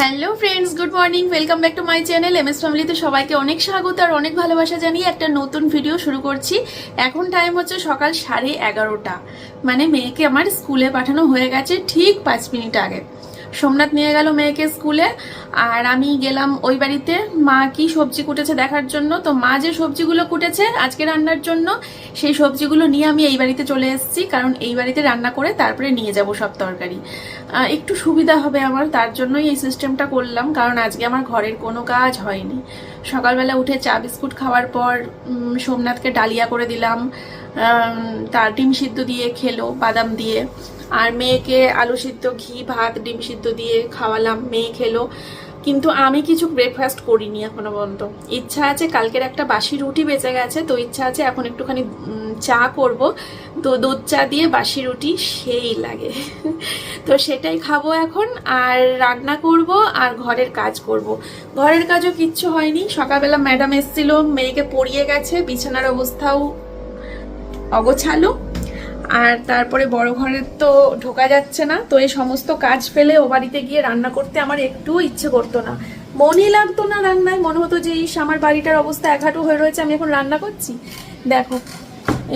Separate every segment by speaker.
Speaker 1: Hello friends good morning welcome back to my channel M S ফ্যামিলিতে সবাইকে অনেক স্বাগত আর অনেক ভালোবাসা জানিয়ে একটা নতুন ভিডিও শুরু করছি। এখন টাইম হচ্ছে সকাল সাড়ে এগারোটা। মানে মেয়েকে আমার স্কুলে পাঠানো হয়ে গেছে ঠিক পাঁচ মিনিট আগে। সোমনাথ নিয়ে গেল মেয়েকে স্কুলে, আর আমি গেলাম ওই বাড়িতে। মা কি সবজি কুটেছে দেখার জন্য? তো মা যে সবজিগুলো কুটেছে আজকে রান্নার জন্য, সেই সবজিগুলো নিয়ে আমি এই বাড়িতে চলে এসেছি, কারণ এই বাড়িতে রান্না করে তারপরে নিয়ে যাব সব তরকারি। একটু সুবিধা হবে আমার, তার জন্যই এই সিস্টেমটা করলাম, কারণ আজকে আমার ঘরের কোনো কাজ হয়নি। সকালবেলা উঠে চা বিস্কুট খাওয়ার পর সোমনাথকে ডালিয়া করে দিলাম তার ডিম সিদ্ধ দিয়ে, খেলো, বাদাম দিয়ে। আর মেয়েকে আলু সিদ্ধ, ঘি, ভাত, ডিম সিদ্ধ দিয়ে খাওয়ালাম, মেয়ে খেলো। কিন্তু আমি কিছু ব্রেকফাস্ট করিনি এখনও পর্যন্ত। ইচ্ছা আছে কালকের একটা বাসি রুটি বেঁচে গেছে, তো ইচ্ছা আছে এখন একটুখানি চা করব। তো দুধ চা দিয়ে বাসি রুটি সেই লাগে। তো সেটাই খাব এখন, আর রান্না করব, আর ঘরের কাজ করব। ঘরের কাজও কিচ্ছু হয়নি। সকালবেলা ম্যাডাম এসেছিল, মেয়েকে পড়িয়ে গেছে, বিছানার অবস্থাও অগোছালো। আর তারপরে বড় ঘরে তো ঢোকা যাচ্ছে না, তো এই সমস্ত কাজ ফেলে ও বাড়িতে গিয়ে রান্না করতে আমার একটুও ইচ্ছে করতো না। মনই লাগতো না রান্নায়, মনে হতো যে ইস, আমার বাড়িটার অবস্থা একহাঁটু হয়ে রয়েছে, আমি এখন রান্না করছি। দেখো,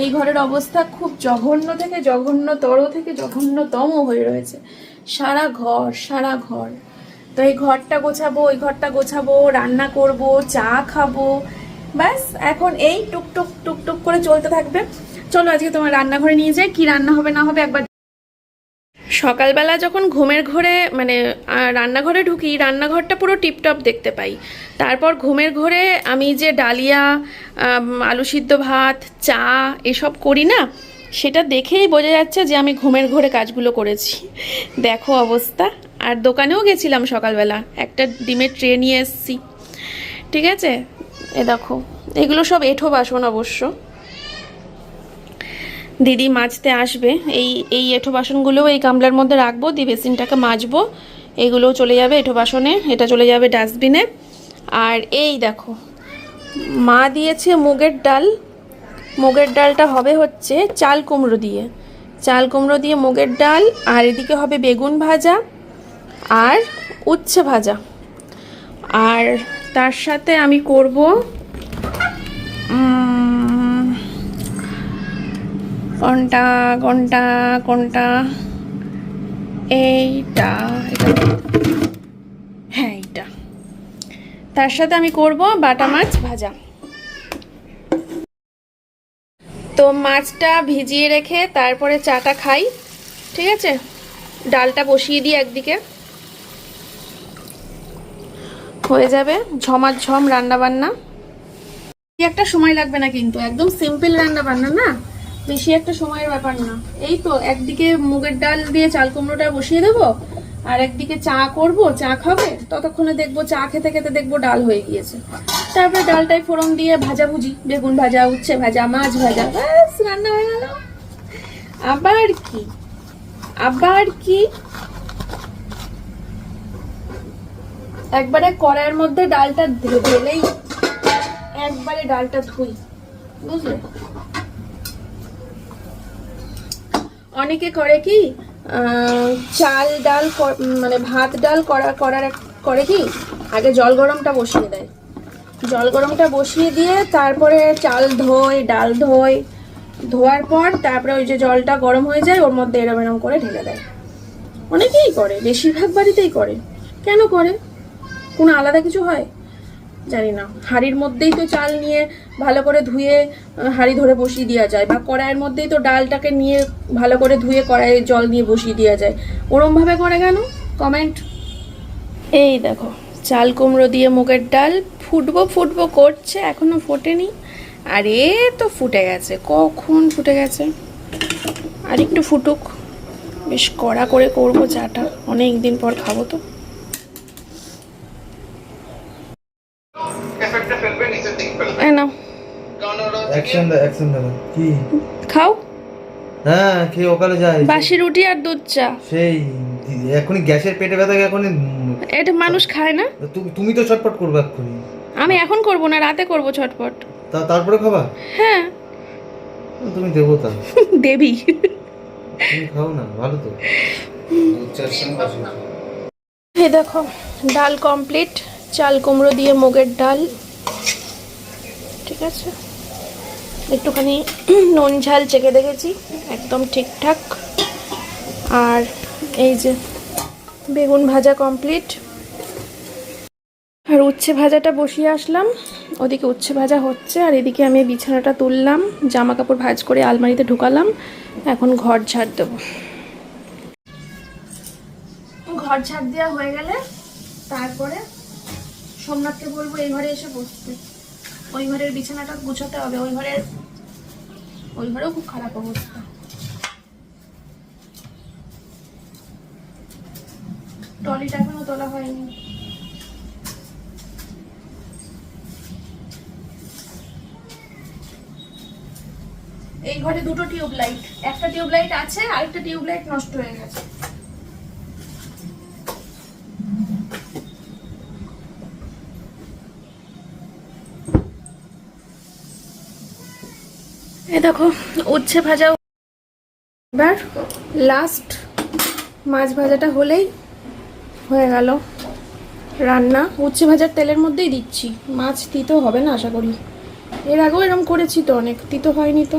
Speaker 1: এই ঘরের অবস্থা খুব জঘন্য থেকে জঘন্যতর থেকে জঘন্যতম হয়ে রয়েছে। সারা ঘর সারা ঘর। তো এই ঘরটা গোছাবো ওই ঘরটা গোছাবো, রান্না করব, চা খাব, ব্যাস, এখন এই টুকটুক টুকটুক করে চলতে থাকবে। চলো আজকে তোমার রান্নাঘরে নিয়ে যাই, কি রান্না হবে না হবে একবার সকালবেলা যখন ঘুমের ঘরে মানে রান্নাঘরে ঢুকি, রান্নাঘরটা পুরো টিপটপ দেখতে পাই। তারপর ঘুমের ঘরে আমি যে ডালিয়া আলু সিদ্ধ ভাত, চা এসব করি না, সেটা দেখেই বোঝা যাচ্ছে যে আমি ঘুমের ঘরে কাজগুলো করেছি। দেখো অবস্থা। আর দোকানেও গেছিলাম সকালবেলা, একটা ডিমের ট্রে নিয়ে এসেছি। ঠিক আছে? এ দেখো, এগুলো সব এঁঠো বাসন অবশ্য। দিদি মাজতে আসবে। এই এই এঁঠো বাসনগুলোও এই গামলার মধ্যে রাখব, দিয়ে বেসিনটাকে মাজবো। এগুলোও চলে যাবে এঁঠো বাসনে, এটা চলে যাবে ডাস্টবিনে। আর এই দেখো, মা দিয়েছে মুগের ডাল। মুগের ডালটা হবে হচ্ছে চাল কুমড়ো দিয়ে। চাল কুমড়ো দিয়ে মুগের ডাল, আর এদিকে হবে বেগুন ভাজা আর উচ্ছে ভাজা। আর তার সাথে আমি করব কোনটা কোনটা কোনটা এইটা হ্যাঁ এইটা। তার সাথে আমি করব বাটা মাছ ভাজা। তো মাছটা ভিজিয়ে রেখে তারপরে চাটা খাই, ঠিক আছে? ডালটা বসিয়ে দিই একদিকে। হয়ে যাবে ঝমাঝম রান্না বান্না একটা সময় লাগবে না কিন্তু, একদম সিম্পল রান্না বান্না না? বেশি একটা সময়ের ব্যাপার না। এই তো, একদিকে মুগের ডাল দিয়ে চাল কুমড়োটা বসিয়ে দেবো, আর একদিকে চা করব, চা খাবে, ততক্ষণে দেখব চা খেতে খেতে দেখব ডাল হয়ে গিয়েছে। তারপরে ডালটাই ফোড়ন দিয়ে ভাজা ভুজি, বেগুন ভাজা, উচ্ছে ভাজা, মাছ ভাজা, ব্যাস, রান্না হয়ে গেল। আবার কি? আবার কি? একবারে কড়াইয়ের মধ্যে ডালটা ঢেলেই একবারে ডালটা ধুই, বুঝলে? অনেকে করে কি চাল ডাল মানে ভাত ডাল করা, করার করে কি, আগে জল গরমটা বসিয়ে দেয়। জল গরমটা বসিয়ে দিয়ে তারপরে চাল ধোয়, ডাল ধোয়, ধোয়ার পর তারপরে ওই যে জলটা গরম হয়ে যায়, ওর মধ্যে এরম এরম করে ঢেলে দেয়। অনেকেই করে, বেশিরভাগ বাড়িতেই করে। কেন করে? কোনো আলাদা কিছু হয়? জানি না। হাঁড়ির মধ্যেই তো চাল নিয়ে ভালো করে ধুয়ে হাঁড়ি ধরে বসিয়ে দেওয়া যায় বা কড়াইয়ের মধ্যেই তো ডালটাকে নিয়ে ভালো করে ধুয়ে কড়াইয়ে জল নিয়ে বসিয়ে দেওয়া যায়। ওরমভাবে করে কেন? কমেন্ট এই দেখো, চাল কুমড়ো দিয়ে মুগের ডাল, ফুটবো ফুটবো করছে, এখনও ফোটেনি। আর এ তো ফুটে গেছে, কখন ফুটে গেছে? আর একটু ফুটুক। বেশ কড়া করে করব চাটা অনেক দিন পর খাব তো।
Speaker 2: অ্যাকশন দা অ্যাকশন দা কি?
Speaker 1: খাও।
Speaker 2: হ্যাঁ খেয়ে ওকালে যায়
Speaker 1: বাসি রুটি আর দুধ চা।
Speaker 2: সেই এখনই গ্যাসের পেটে ব্যথা এখনই
Speaker 1: এটা মানুষ খায় না?
Speaker 2: তুমি তো ছটপট করবে এক্ষুনি।
Speaker 1: আমি এখন করব না রাতে করব ছটপট।
Speaker 2: তা তারপরে খাবা?
Speaker 1: হ্যাঁ।
Speaker 2: তুমি দেবতা
Speaker 1: দেবী।
Speaker 2: তুমি খাও না ভালো তো।
Speaker 1: এই দেখো ডাল কমপ্লিট চাল কুমড়ো দিয়ে মুগের ডাল। ঠিক আছে? একটুখানি নুন ঝাল চেখে দেখেছি, একদম ঠিকঠাক। আর এই যে বেগুন ভাজা কমপ্লিট আর উচ্ছে ভাজাটা বসিয়ে আসলাম, ওদিকে উচ্ছে ভাজা হচ্ছে, আর এদিকে আমি বিছানাটা তুললাম জামা কাপড় ভাজ করে আলমারিতে ঢুকালাম, এখন ঘর ঝাড় দেবো। ঘর ঝাড় দেওয়া হয়ে গেলে তারপরে সোমনাথকে বলব, এই ঘরে এসে বসতে। ওই ঘরের বিছানাটা গুছাতে হবে, ওই ঘরের ওই ঘরেও খুব খারাপ অবস্থা। টলিটা এখনও তোলা হয়নি। এই ঘরে দুটো টিউব লাইট একটা টিউব লাইট আছে, আরেকটা টিউব লাইট নষ্ট হয়ে গেছে। এ দেখো, উচ্ছে ভাজা এবার লাস্ট মাছ ভাজাটা হলেই হয়ে গেল। রান্না, উচ্ছে ভাজার তেলের মধ্যেই দিচ্ছি। মাছ তিতো হবে না, আশা করি। এর আগেও এরকম করেছি তো অনেক, তিতো হয়নি তো।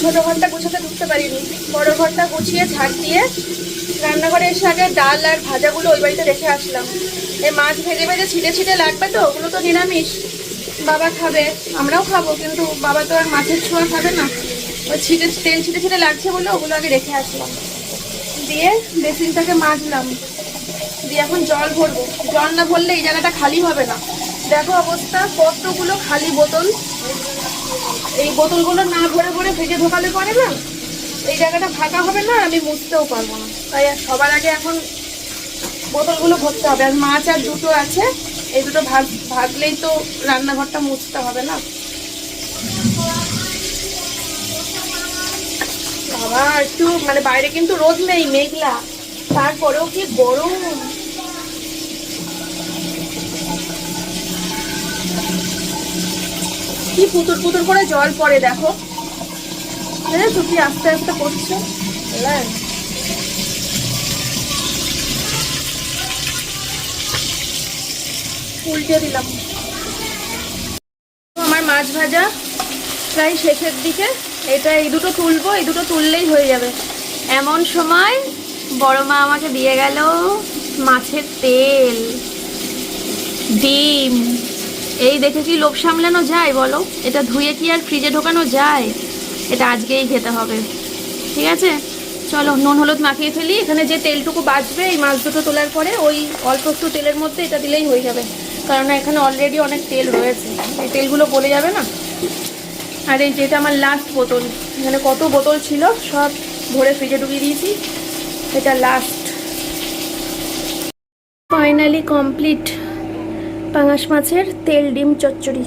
Speaker 1: ছোট ঘরটা গুছাতে ঢুকতে পারিনি। বড় ঘরটা গুছিয়ে ঝাড় দিয়ে রান্নাঘরে এসে আগে ডাল আর ভাজাগুলো ওই বাড়িতে রেখে আসলাম। এই মাছ ভেজে ভেজে ছিটে ছিটে লাগবে তো, ওগুলো তো নিরামিষ। বাবা খাবে, আমরাও খাব, কিন্তু বাবা তো আর মাছের ছোঁয়া খাবে না। ওই ছিটে তেল ছিটে ছিটে লাগছে বলে ওগুলো আগে রেখে আসলাম। দিয়ে বেসিনটাকে মাজলাম। দিয়ে এখন জল ভরবো। জল না ভরলে এই জায়গাটা খালি হবে না। দেখো অবস্থা, কতগুলো খালি বোতল। এই বোতলগুলো না ভরে ভরে ভেজে ঢোকালে পরে না, এই জায়গাটা ফাঁকা হবে না, আমি মুছতেও পারব না। তাই সবার আগে এখন বোতলগুলো ভরতে হবে। আর মাছ আর দুটো আছে, এই দুটো ভাগ, ভাগলেই তো রান্নাঘরটা মুছতে হবে না। বাবা, একটু মানে বাইরে কিন্তু রোদ নেই, মেঘলা। তারপরেও কি গরম? কি পুতুর পুতুর করে জল পড়ে, দেখো। দেখেছ কি আস্তে আস্তে পড়ছে। হ্যাঁ উল্টে দিলাম। আমার মাছ ভাজা প্রায় শেষের দিকে। এটা এই দুটো তুলবো, এই দুটো তুললেই হয়ে যাবে। এমন সময় বড় মা আমাকে দিয়ে গেল মাছের তেল, ডিম। এই দেখে কি লোভ সামলানো যায় বলো? এটা ধুয়ে কি আর ফ্রিজে ঢোকানো যায়? এটা আজকেই খেতে হবে। ঠিক আছে? চলো, নুন, হলুদ মাখিয়ে ফেলি। এখানে যে তেলটুকু বাঁচবে এই মাছ দুটো তোলার পরে ওই অল্প একটু তেলের মধ্যে এটা দিলেই হয়ে যাবে। কারণ এখানে অলরেডি অনেক তেল রয়েছে। এই তেলগুলো গলে যাবে না? আর এই যেটা আমার লাস্ট বোতল, এখানে কত বোতল ছিল, সব ভরে ফ্রিজে ঢুকিয়ে দিয়েছি। এটা লাস্ট ফাইনালি কমপ্লিট পাঙাশ মাছের তেল, ডিম, চচ্চড়ি।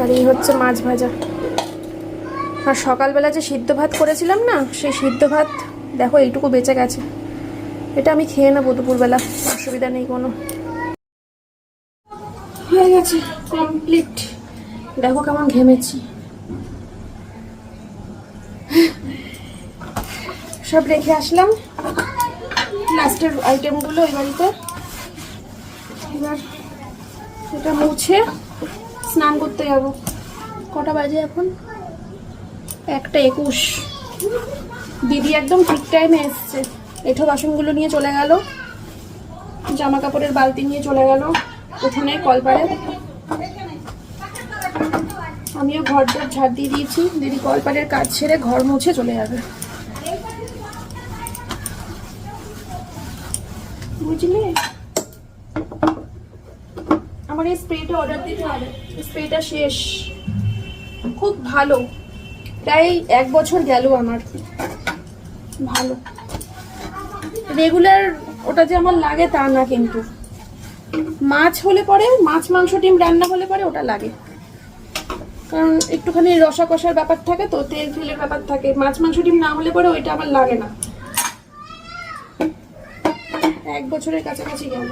Speaker 1: আর এই হচ্ছে মাছ ভাজা। আর সকালবেলা যে সিদ্ধ ভাত করেছিলাম না, সেই সিদ্ধ ভাত, দেখো এইটুকু বেঁচে গেছে। এটা আমি খেয়ে নেব দুপুরবেলা, অসুবিধা নেই কোনো। হয়ে গেছে কমপ্লিট দেখো কেমন ঘেমেছি। সব রেখে আসলাম। লাস্টের আইটেমগুলো ওই বাড়িতে। এবার এটা মুছে স্নান করতে যাব। কটা বাজে এখন? একটা একুশ। দিদি একদম ঠিক টাইমে এসছে। এঠো বাসনগুলো নিয়ে চলে গেল। জামা কাপড়ের বালতি নিয়ে চলে গেল। উঠোনে কলপারে আমিও ঘর ঝাড় দিয়ে দিয়েছি। দিদি কলপারের কাজ ছেড়ে ঘর মুছে চলে যাবে বুঝলি আমার এই স্প্রেটা অর্ডার দিতে হবে স্প্রেটা শেষ। খুব ভালো। প্রায় এক বছর গেল আমার। ভালো। রেগুলার ওটা যে আমার লাগে তা না কিন্তু। মাছ হলে পরে, মাছ, মাংস, ডিম রান্না হলে পরে ওটা লাগে। কারণ একটুখানি রসা কষার ব্যাপার থাকে তো, তেল ফেলের ব্যাপার থাকে। মাছ, মাংস, ডিম না হলে পরে ওইটা আমার লাগে না। এক বছরের কাছাকাছি গেল।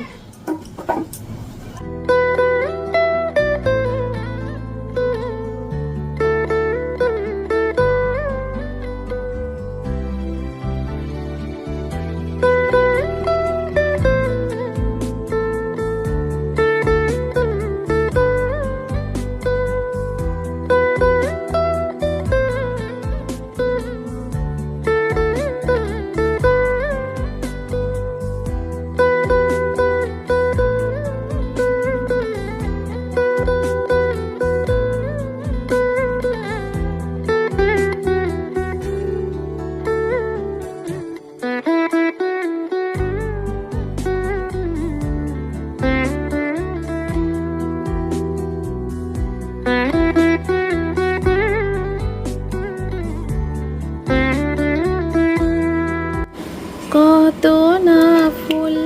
Speaker 1: কত না ফুল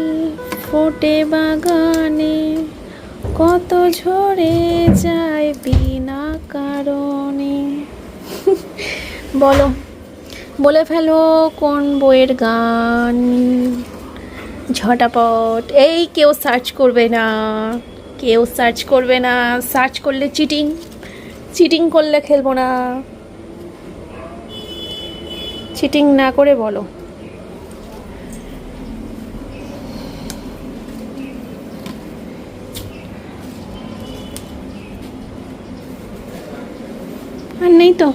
Speaker 1: ফোটে বাগানে, কত ঝরে যায় বিনা কারণে। বলো, বলে ফেলো কোন বইয়ের গান। ঝটাপট, এই কেউ সার্চ করবে না, কেউ সার্চ করবে না। সার্চ করলে চিটিং চিটিং করলে খেলব না। চিটিং না করে বলো। নেই তো।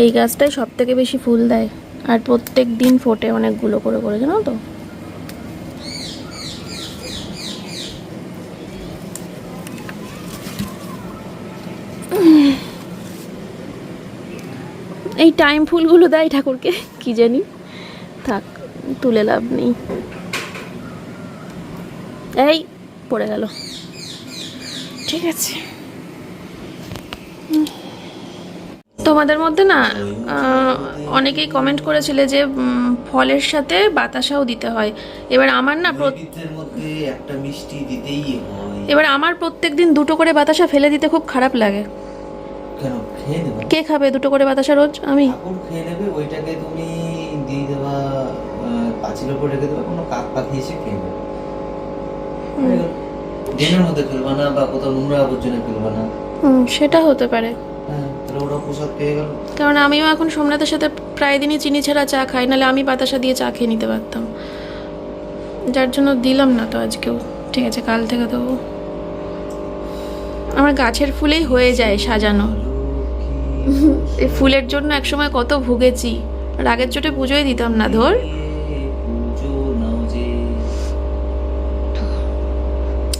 Speaker 1: এই গাছটাই সব থেকে বেশি ফুল দেয়। আর প্রত্যেক দিন ফোটে অনেকগুলো করে করে, জানো তো? টাইম ফুলগুলো দেয় ঠাকুরকে কি জানি। থাক তুলে লাভ নেই। এই পড়ে গেল। ঠিক আছে। তোমাদের মধ্যে না অনেকেই কমেন্ট করেছিলে যে ফলের সাথে বাতাসাও দিতে হয়। এবার আমার না এবার আমার প্রত্যেক দিন দুটো করে বাতাসা ফেলে দিতে খুব খারাপ লাগে।
Speaker 2: কেন খেয়ে নেবে?
Speaker 1: কে খাবে? দুটো করে বাতাসা রোজ? আমি।
Speaker 2: ঠাকুর খেয়ে নেবে ওইটাকে তুমি দিয়ে দেওয়া আহ, উপর রেখে দেবে কোনো কাক পাখি এসে খেয়ে নেবে। ড্রেনের মধ্যে ফেলবা না বা কোথাও নোংরা আবর্জনা ফেলবা না।
Speaker 1: সেটা হতে পারে।
Speaker 2: হ্যাঁ
Speaker 1: কারণ আমিও এখন সোমনাথের সাথে প্রায় দিনই চিনি ছাড়া চা খাই নাহলে আমি বাতাসা দিয়ে চা খেয়ে নিতে পারতাম। যার জন্য দিলাম না তো আজকেও। ঠিক আছে কাল থেকে দেবো। আমার গাছের ফুলেই হয়ে যায় সাজানো। এই ফুলের জন্য একসময় কত ভুগেছি। রাগের চোটে পুজোই দিতাম না, ধর।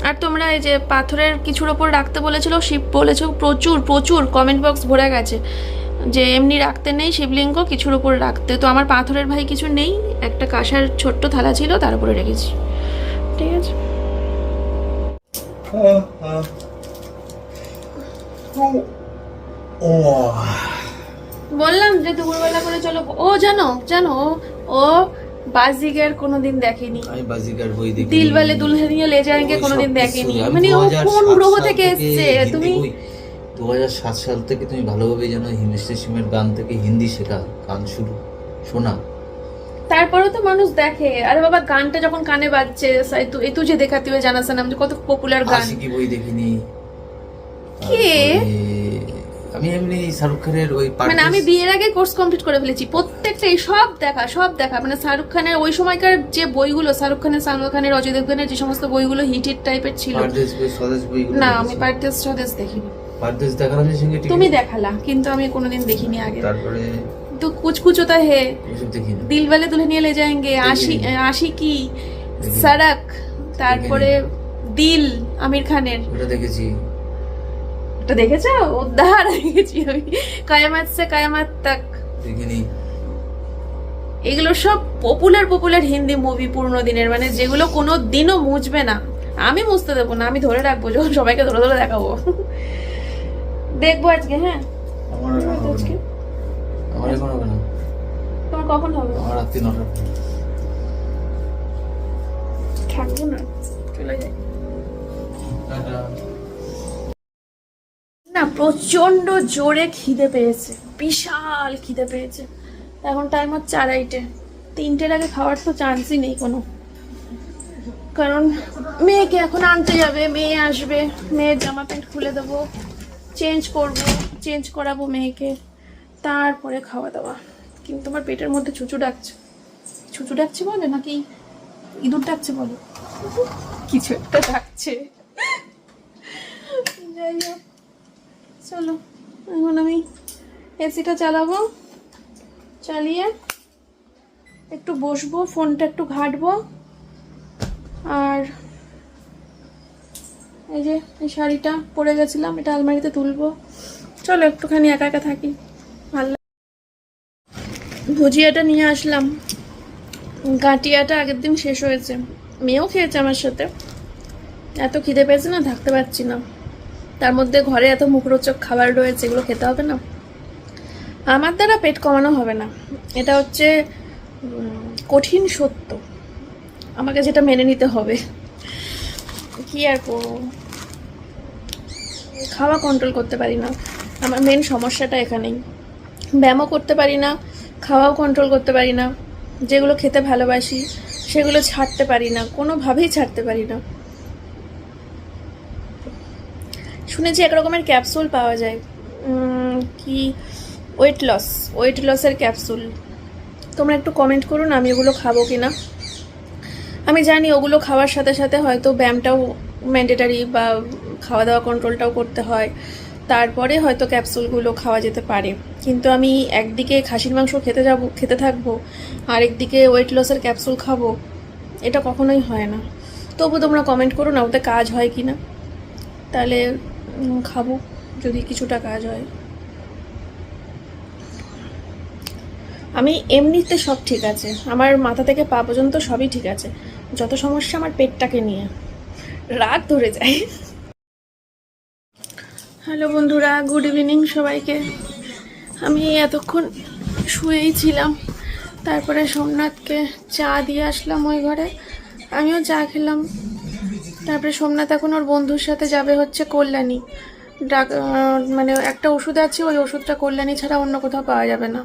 Speaker 1: আর তোমরা এই যে পাথরের কিছুর ওপর রাখতে বলেছিল, শিব বলেছ প্রচুর প্রচুর কমেন্ট বক্স ভরে গেছে। যে এমনি রাখতে নেই শিবলিঙ্গ, কিছুর ওপর রাখতে। তো আমার পাথরের ভাই কিছু নেই, একটা কাঁসার ছোট্ট থালা ছিল, তার উপরে রেখেছি। ঠিক আছে? বললাম যে দুপুরবেলা করে চলো। ও জানো জানো ও বাজিগার কোনোদিন দেখেনি।
Speaker 2: আমি বাজিগার বই দেখি দিল
Speaker 1: দিলওয়ালে দুলহানিয়া লে যায়েঙ্গে কোনোদিন দেখেনি। মানে ও কোন গ্রহ থেকে এসেছে তুমি?
Speaker 2: 2007 সাল থেকে তুমি ভালোভাবে জানো হিমেশ সিমের গান থেকে হিন্দি শেখা গান শুরু শোনা।
Speaker 1: তারপরেও তো মানুষ দেখে। আরে বাবা গানটা যখন কানে বাজছে এ তুই যে দেখাতে হবে জানা আমি কত পপুলার গান।
Speaker 2: কি বই দেখিনি।
Speaker 1: কে?
Speaker 2: আমি এমনি শাহরুখ খানের ওই
Speaker 1: মানে আমি বিয়ের আগে কোর্স কমপ্লিট করে ফেলেছি। প্রত্যেকটা সব দেখা সব দেখা। মানে শাহরুখ খানের ওই সময়কার যে বইগুলো শাহরুখ খানের সালমান খানের অজয় দেবগানের যে সমস্ত বইগুলো হিটের টাইপের ছিল। না আমি পারদেশ স্বদেশ দেখিনি।
Speaker 2: পারদেশ দেখালাম সঙ্গে
Speaker 1: তুমি দেখালা কিন্তু আমি কোনোদিন দেখিনি আগে।
Speaker 2: তারপরে
Speaker 1: তো কুচ কুচ হোতা হে দিলওয়ালে নিয়ে লে যায়েঙ্গে আশি আশি
Speaker 2: কি
Speaker 1: সড়ক তারপরে দিল আমির খানের।
Speaker 2: দেখেছি।
Speaker 1: ওটা দেখেছ? উদ্ধার দেখেছি আমি। কায়ামাত সে কায়ামাত তাক।
Speaker 2: দেখিনি
Speaker 1: এগুলো সব পপুলার পপুলার হিন্দি মুভি পুরনো দিনের। মানে যেগুলো কোনো দিনও মুছবে না। আমি মুছতে দেবো না আমি ধরে রাখব যখন সবাইকে ধরে ধরে দেখাবো। দেখব আজকে হ্যাঁ? আজকে? তোমার কখন হবে?
Speaker 2: আমার রাত্রি নটা
Speaker 1: থাকব না। চলে যাই।
Speaker 2: টাটা।
Speaker 1: না প্রচণ্ড জোরে খিদে পেয়েছে বিশাল খিদে পেয়েছে। এখন টাইম হচ্ছে আড়াইটে। তিনটের আগে খাওয়ার তো চান্সই নেই কোনো। কারণ মেয়েকে এখন আনতে যাবে মেয়ে আসবে মেয়ের জামা প্যান্ট খুলে দেবো চেঞ্জ করব চেঞ্জ করাবো মেয়েকে তারপরে খাওয়া দাওয়া। কিন্তু আমার পেটের মধ্যে ছুঁচু ডাকছে। ছুঁচু ডাকছে বলে নাকি ইঁদুর ডাকছে বলে? কিছু একটা ডাকছে। যাই হোক। চলো, এখন আমি এসিটা চালাবো, চালিয়ে একটু বসবো, ফোনটা একটু ঘাঁটবো, আর এই যে এই শাড়িটা পরে গেছিলাম, এটা আলমারিতে তুলবো। চলো, একটুখানি একা একা থাকি, ভালো ভুজিয়াটা নিয়ে আসলাম। গাটিয়াটা আগের দিন শেষ হয়েছে। মেয়েও খেয়েছে আমার সাথে। এত খিদে পেয়েছে না, থাকতে পারছি না। তার মধ্যে ঘরে এত মুখরোচক খাবার রয়েছে, এগুলো খেতে হবে না। আমার দ্বারা পেট কমানো হবে না। এটা হচ্ছে কঠিন সত্য। আমাকে যেটা মেনে নিতে হবে। কি আর করব? খাওয়া কন্ট্রোল করতে পারি না। আমার মেন সমস্যাটা এখানেই। ব্যায়ামও করতে পারি না, খাওয়াও কন্ট্রোল করতে পারি না। যেগুলো খেতে ভালোবাসি, সেগুলো ছাড়তে পারি না। কোনোভাবেই ছাড়তে পারি না। শুনেছি এক রকমের ক্যাপসুল পাওয়া যায়। কি? ওয়েট লস ওয়েট লসের ক্যাপসুল তোমরা একটু কমেন্ট করুন আমি ওগুলো খাব কি না আমি জানি ওগুলো খাওয়ার সাথে সাথে হয়তো ব্যায়ামটাও ম্যান্ডেটারি বা খাওয়া দাওয়া কন্ট্রোলটাও করতে হয়। তারপরে হয়তো ক্যাপসুলগুলো খাওয়া যেতে পারে। কিন্তু আমি একদিকে খাসির মাংস খেতে যাব, খেতে থাকব আর একদিকে ওয়েট লসের ক্যাপসুল খাব। এটা কখনোই হয় না। তবু তোমরা কমেন্ট করো না, ওতে কাজ হয় কি না তাহলে খাব, যদি কিছুটা কাজ হয়। আমি এমনিতে সব ঠিক আছে। আমার মাথা থেকে পা পর্যন্ত সবই ঠিক আছে। যত সমস্যা আমার পেটটাকে নিয়ে। রাগ ধরে যায় হ্যালো বন্ধুরা, গুড ইভিনিং সবাইকে। আমি এতক্ষণ শুয়েই ছিলাম। তারপরে সোমনাথকে চা দিয়ে আসলাম ওই ঘরে। আমিও চা খেলাম। তারপরে সোমনাথ এখন ওর বন্ধুর সাথে যাবে হচ্ছে কল্যাণী। ডাক মানে একটা ওষুধ আছে, ওই ওষুধটা কল্যাণী ছাড়া অন্য কোথাও পাওয়া যাবে না।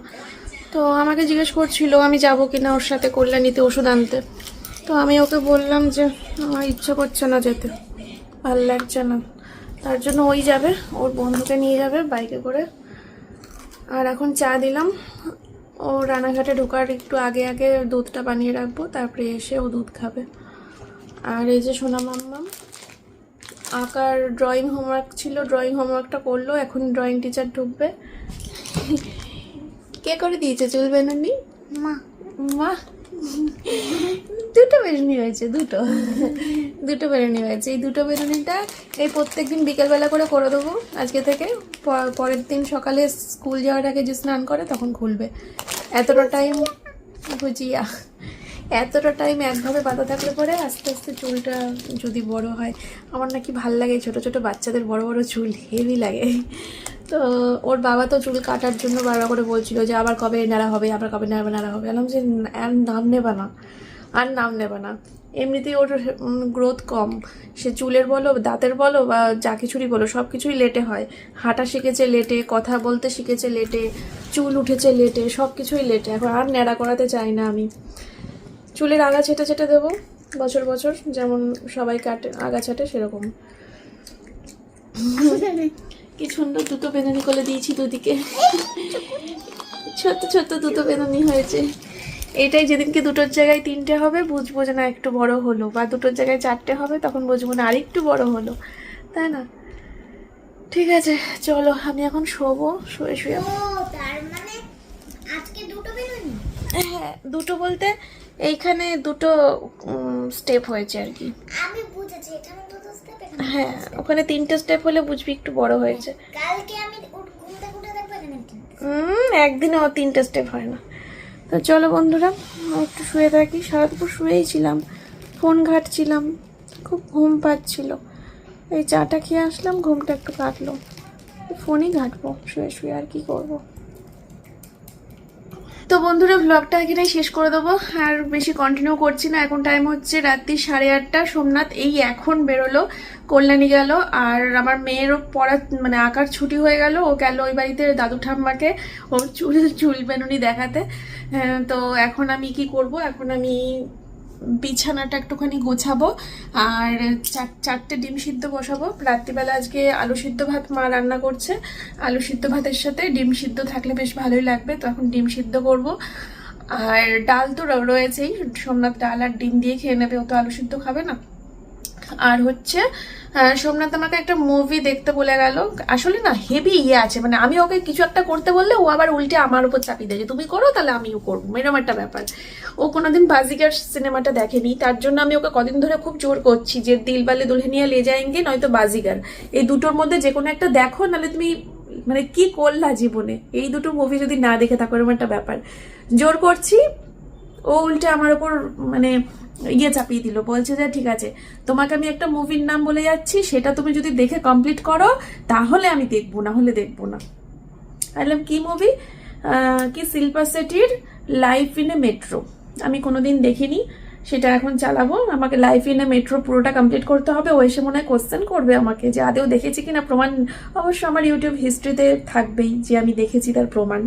Speaker 1: তো আমাকে জিজ্ঞেস করছিল, আমি যাব কিনা ওর সাথে কল্যাণীতে ওষুধ আনতে। তো আমি ওকে বললাম যে, আমার ইচ্ছে করছে না যেতে। ভালো লাগছে না। তার জন্য ওই যাবে, ওর বন্ধুকে নিয়ে যাবে বাইকে করে। আর এখন চা দিলাম। ও রানাঘাটে ঢোকার একটু আগে আগে দুধটা বানিয়ে রাখব, তারপরে এসে ও দুধ খাবে। আর এই যে সোনা মাম্মাম আঁকার ড্রয়িং হোমওয়ার্ক ছিল ড্রয়িং হোমওয়ার্কটা করল এখন ড্রয়িং টিচার ঢুকবে। কে করে দিয়েছে চুল বেনুনি? মা। মা? দুটো বেরুনি হয়েছে দুটো। দুটো বেরুনি হয়েছে। এই দুটো বেরুনিটা এই প্রত্যেক দিন বিকেলবেলা করে করে দেবো আজকে থেকে। পরের দিন সকালে স্কুল যাওয়ার আগে যে স্নান করে তখন খুলবে। এতটা টাইম ভুজিয়া। এতটা টাইম একভাবে বাঁধা থাকলে পরে আস্তে আস্তে চুলটা যদি বড় হয়, আমার নাকি ভালো লাগে ছোট ছোট বাচ্চাদের বড় বড় চুল হেভি লাগে। তো ওর বাবা তো চুল কাটার জন্য বারবার করে বলছিল যে, আবার কবে নাড়া হবে, আবার কবে নাড়া নাড়া হবে? বললাম যে আর নাম নেবা না, আর নাম নেবা না। এমনিতেই ওর গ্রোথ কম। সে চুলের বলো, দাঁতের বলো বা যা কিছুরই বলো সব কিছুই লেটে হয়। হাঁটা শিখেছে লেটে, কথা বলতে শিখেছে লেটে, চুল উঠেছে লেটে সব কিছুই লেটে। এখন আর ন্যাড়া করাতে চাই না আমি। চুলের আগা ছেটে ছেটে দেবো বছর বছর যেমন সবাই কাটে আগা ছাটে সেরকম। কি সুন্দর দুটো বেনুনি করে দিয়েছি দুদিকে। ছোট ছোট দুটো বেনুনি হয়েছে। এটাই যেদিনকে দুটোর জায়গায় তিনটে হবে বুঝব যে না একটু বড় হলো। বা দুটোর জায়গায় চারটে হবে তখন বুঝব না আরেকটু বড় হলো। তাই না? ঠিক আছে চলো আমি এখন শোবো শুয়ে শুয়ে।
Speaker 3: ও তার মানে আজকে দুটো
Speaker 1: হ্যাঁ দুটো বলতে এইখানে দুটো স্টেপ হয়েছে আর কি।
Speaker 3: আমি বুঝেছি এখানে দুটো স্টেপ
Speaker 1: হ্যাঁ ওখানে তিনটে স্টেপ হলে বুঝবি একটু বড় হয়েছে।
Speaker 3: কালকে আমি এখানে তিনটে
Speaker 1: একদিনে ও তিনটে স্টেপ হয় না। তো চলো বন্ধুরা একটু শুয়ে থাকি। সারা দুপুর শুয়েই ছিলাম ফোন ঘাটছিলাম খুব ঘুম পাচ্ছিল। এই চাটা খেয়ে আসলাম ঘুমটা একটু কাটলো। ফোনই ঘাটবো শুয়ে শুয়ে আর কি করব। তো বন্ধুরা ব্লগটা এখানে শেষ করে দেবো। আর বেশি কন্টিনিউ করছি না। এখন টাইম হচ্ছে রাত্রি সাড়ে আটটা। সোমনাথ এই এখন বেরোলো কল্যাণী গেল। আর আমার মেয়েরও পড়া মানে আঁকার ছুটি হয়ে গেল। ও গেল ওই বাড়িতে দাদু ঠাম্মাকে ওর চুল চুল বেনুনি দেখাতে। হ্যাঁ, তো এখন আমি কি করব? এখন আমি বিছানাটা একটুখানি গোছাবো আর চার, চারটে ডিম সিদ্ধ বসাবো। রাত্রিবেলা আজকে আলু সিদ্ধ ভাত মা রান্না করছে। আলু সিদ্ধ ভাতের সাথে ডিম সিদ্ধ থাকলে বেশ ভালোই লাগবে তো এখন ডিম সিদ্ধ করব। আর ডাল তো রয়েছেই, সোমনাথ ডাল আর ডিম দিয়ে খেয়ে নেবে, ও তো আলু সিদ্ধ খাবে না। আর হচ্ছে সোমনাথ আমাকে একটা মুভি দেখতে বলে গেল। আসলে না হেভি ইয়ে আছে। মানে আমি ওকে কিছু একটা করতে বললে ও আবার উল্টে আমার উপর চাপিয়ে দেয় যে, তুমি করো, তাহলে আমিও করব। এরকম একটা ব্যাপার। ও কোনোদিন বাজিগার সিনেমাটা দেখেনি। তার জন্য আমি ওকে কদিন ধরে খুব জোর করছি যে, দিল বালে দুলহানিয়া লে যায়েঙ্গে, নয়তো বাজিগার। এই দুটোর মধ্যে যে কোনো একটা দেখো, নাহলে তুমি মানে কি করলা জীবনে? এই দুটো মুভি যদি না দেখে থাকো এরকম একটা ব্যাপার। জোর করছি। ও উল্টে আমার ওপর মানে ইয়ে চাপিয়ে দিল, বলছে যে ঠিক আছে, তোমাকে আমি একটা মুভির নাম বলে যাচ্ছি, সেটা তুমি যদি দেখে কমপ্লিট করো, তাহলে আমি দেখব, না হলে দেখব না। বললাম, কি মুভি কি শিল্পা শেঠির লাইফ ইন এ মেট্রো আমি কোনোদিন দেখিনি, সেটা এখন চালাবো। আমাকে লাইফ ইন এ মেট্রো পুরোটা কমপ্লিট করতে হবে, ও এসে মনে হয় কোশ্চেন করবে আমাকে, যে আদেও দেখেছি কিনা প্রমাণ? অবশ্য আমার ইউটিউব হিস্ট্রিতে থাকবেই যে আমি দেখেছি তার প্রমাণ।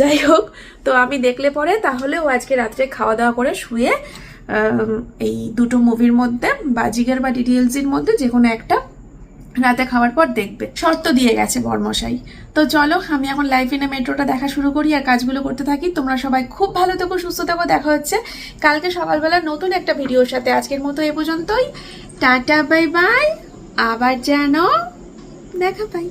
Speaker 1: যাই হোক, তো আমি দেখলে পরে তাহলে ও আজকে রাত্রে খাওয়া দাওয়া করে শুয়ে এই দুটো মুভির মধ্যে বাজিগার বা ডিডিএলসির মধ্যে যে কোনো একটা রাতে খাওয়ার পর দেখবে। শর্ত দিয়ে গেছে বর্মশাই। তো চলো, আমি এখন লাইফ ইনে মেট্রোটা দেখা শুরু করি আর কাজগুলো করতে থাকি। তোমরা সবাই খুব ভালো থেকো, সুস্থ থেকো, দেখা হচ্ছে কালকে সকালবেলা নতুন একটা ভিডিওর সাথে। আজকের মতো এ পর্যন্তই। টাটা বাই বাই আবার যেন দেখা পাই।